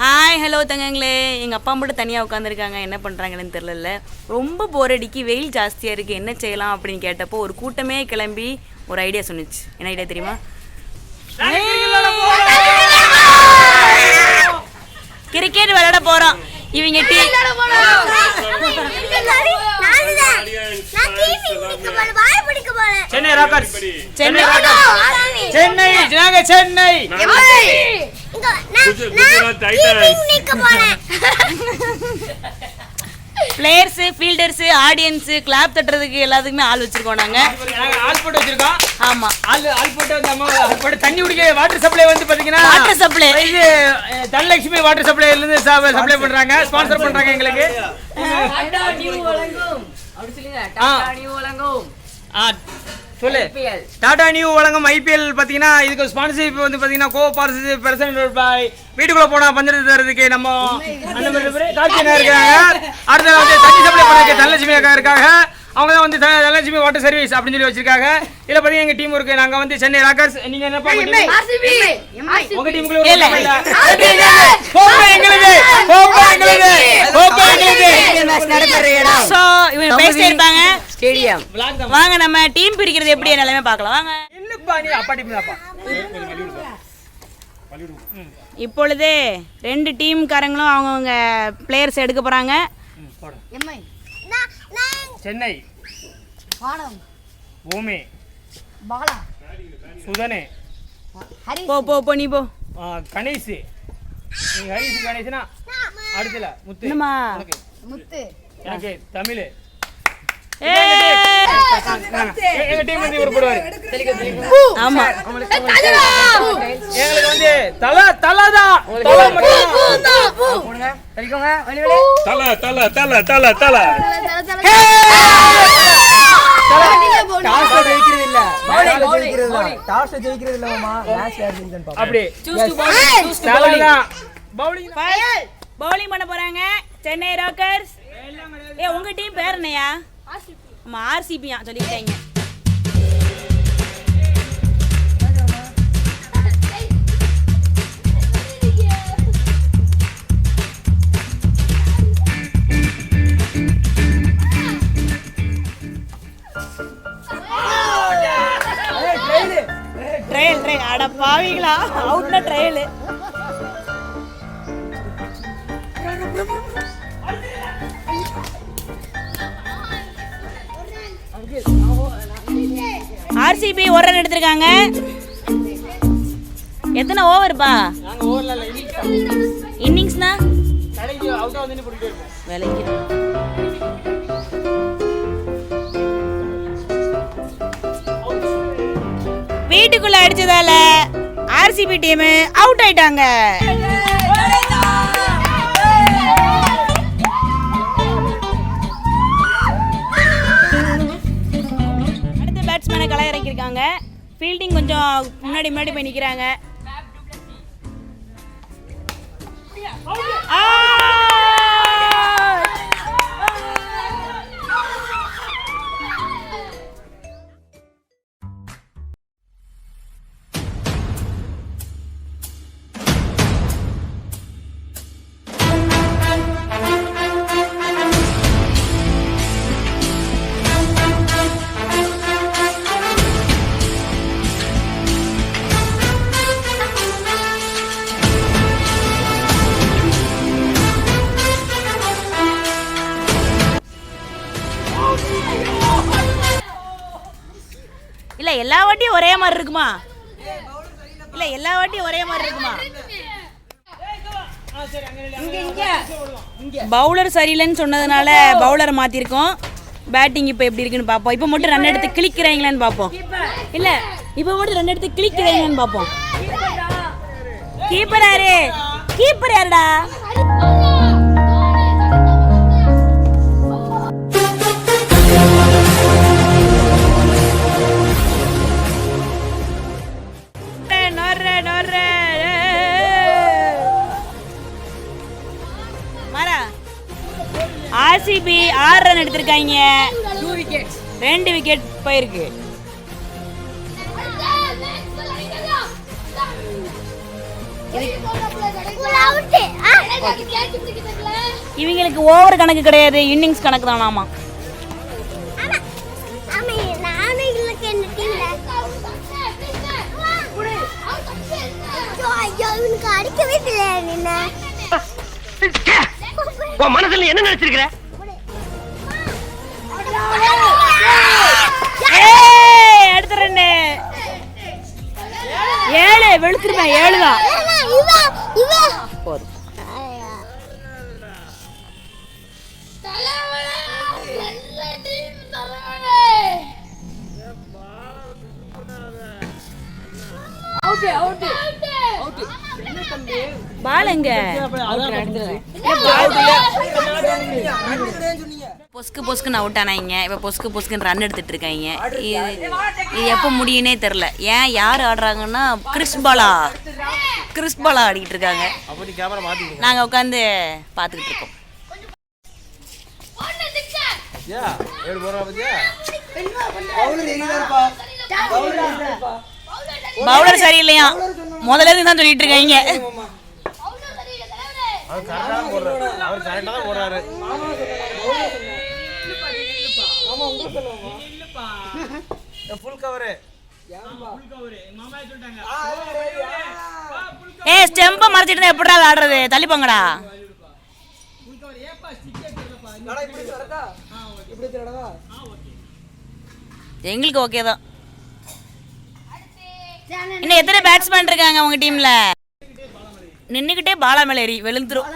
Hi hello தங்கங்களே. எங்கள் அப்பா மட்டும் தனியாக உட்காந்துருக்காங்க என்ன பண்ணுறாங்கன்னு தெரில ரொம்ப போர் அடிக்கி வெயில் ஜாஸ்தியாக இருக்குது என்ன செய்யலாம் அப்படின்னு கேட்டப்போ ஒரு கூட்டமே கிளம்பி ஒரு ஐடியா சொன்னுச்சு. என்ன ஐடியா தெரியுமா? கிரிக்கெட் விளையாட போகிறோம் இவங்க tea Chennai Chennai. Chennai players fielders audience clap தட்டுறதுக்கு எல்லாத்துக்குமே ஆள் வச்சுருக்கோம் நாங்கள் நாங்க. ஆள் போட்டு வச்சிருக்கோம். ஆமாம் ஆள் ஆள் போட்டு வந்து அம்மா ஆள் போட்டு தண்ணி குடிக்க வாட்டர் சப்ளை வந்து பாத்தீங்கன்னா வாட்டர் சப்ளை இது தனலட்சுமி வாட்டர் சப்ளைல இருந்து சப்ளை பண்றாங்க ஸ்பான்சர் பண்றாங்க எங்களுக்கு. ஆ. ஆ, சொல்லு. டாடா நியூ வழங்கும் ஐபிஎல் பாத்தீங்கன்னா இதுக்கு ஸ்பான்சர்ஷிப் வந்து பாத்தீங்கன்னா கோ பார்சல் பிரசிடென்ட் பாய் வீட்டுக்குள்ள போனா பஞ்சத்து தரதுக்கு நம்ம காட்சியனா இருக்காங்க. அடுத்த வந்து தண்ணி சப்ளை பண்ண தனலட்சுமி அக்கா இருக்காங்க. அவங்க தான் வந்து தனலட்சுமி வாட்டர் சர்வீஸ் அப்படின்னு சொல்லி வச்சிருக்காங்க. இதுல பாத்தீங்கன்னா எங்க டீம் இருக்கு. நாங்க வந்து சென்னை ராக்கர்ஸ் நீங்க என்னப்பா உங்க team? உங்க டீமுக்குள்ள இல்ல. இவங்க பேசிட்டே இருப்பாங்க. தான். வாங்க நம்ம டீம் பிரிக்கிறது எப்படி எல்லாமே பார்க்கலாம். வாங்க. என்னப்பா நீ அப்பா டீம் தான்ப்பா? இப்பொழுது ரெண்டு டீம்காரங்களும் அவங்கவுங்க பிளேயர்ஸ் எடுக்க போகிறாங்க சென்னை. பூமி சுதனே. போ போ போ நீ போ. ஆ, கணேஷ். நீ ஹரிஷ் கணேஷ்னா அடுத்துல முத்து. என்னம்மா? உனக்கு. எனக்கு தமிழ். எங்களுக்கு வந்து தல தலதான் தல மட்டும். தல தல தல தல தல. டாஸ்ல ஜெயிக்கிறது இல்ல. மேட்ச்ல ஜெயிக்கிறது இல்ல டாஸ்ல ஜெயிக்கிறது இல்ல மாமா மேட்ச் யார் ஜெயிக்கணும் பாப்போம் அப்படி தலதான் பவுலிங் பவுலிங் பண்ண போறாங்க. சென்னை ராக்கர்ஸ் ஏ உங்க டீம் பேர் என்னையா? ஆமா ஆர்சிபியா சொல்லிக்கிட்டாங்க ட்ரையல் ட்ரையல் அட பாவிங்களா அவுட்ல ட்ரையல் ஆர்சிபி ஒரு ரன் எடுத்திருக்காங்க. எத்தனை ஓவர்ப்பா இன்னிங்ஸ்னா கடைக்கு வீட்டுக்குள்ள அடிச்சதால ஆர்சிபி டீம் அவுட் ஆயிட்டாங்க. அடுத்த பேட்ஸ்மேனை களை இறக்கியிருக்காங்க. ஃபீல்டிங் கொஞ்சம் முன்னாடி முன்னாடி போய் நிற்கிறாங்க இல்ல எல்லா வாட்டியும் ஒரே மாதிரி இருக்குமா? இல்ல எல்லா வாட்டியும் ஒரே மாதிரி இருக்குமா? பவுலர் சரியில்லைன்னு சொன்னதுனால பவுலரை மாத்திருக்கோம். பேட்டிங் இப்போ எப்படி இருக்குன்னு பார்ப்போம். இப்போ மட்டும் ரன் எடுத்து கிளிக்கிறாங்களான்னு பார்ப்போம். இல்ல இப்போ மட்டும் ரன் எடுத்து கிளிக்கிறாங்களான்னு பார்ப்போம். கீப்பர் யாரு? கீப்பர் யாருடா? எடுத்திருக்காங்க. ரெண்டு விக்கெட் போயிருக்கு. இவங்களுக்கு ஓவர் கணக்கு கிடையாது இன்னிங்ஸ் கணக்கு தானாமா அடிக்கவே தெரியாது நின்ன. உன் மனசுல என்ன நினைச்சிருக்கிற? வெளுத்துருப்பேன் பாலங்க. தான் இவன் பொஸ்கு பொஸ்குன்னு அவுட் ஆனாங்க. இப்போ பொஸ்கு பொஸ்குன்னு ரன் எடுத்துட்டு இருக்காங்க. இது இது எப்போ முடியுனே தெரில ஏன் யார் ஆடுறாங்கன்னா கிறிஸ் பாலா கிறிஸ் பாலா ஆடிக்கிட்டு இருக்காங்க. நாங்கள் உட்காந்து பார்த்துக்கிட்டு இருக்கோம். பவுலர் சரியில்லையா? பவுலர் தான் சொல்லிட்டு சரியில்லையா முதல்ல இருந்து தான் சொல்லிட்டு இருக்காங்க ஃபுல் கவரு ஏ ஸ்டெம்ப மறைச்சிட்டு எப்படிடா ஆடுறது? தள்ளி போங்கடா. எங்களுக்கு ஓகே தான். இன்னும் எத்தனை பேட்ஸ்மேன் இருக்காங்க உங்க டீம்ல நின்றுக்கிட்டே பாலா மேலே எறி விழுந்துரும்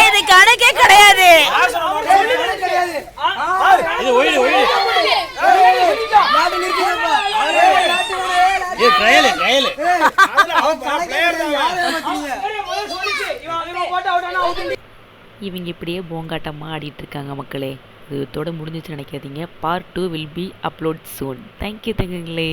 இது கணக்கே கிடையாது. கிடையாது இது ஒயிடு ஒயிடு நாட்டு நிறுத்திடுப்பா ஏ ட்ரையல் ட்ரையல் இவங்க இப்படியே போங்காட்டமாக ஆடிட்டு இருக்காங்க மக்களே. இது இதோட முடிஞ்சிச்சு நினைக்காதீங்க. Part two will be upload soon thank you தங்கங்களே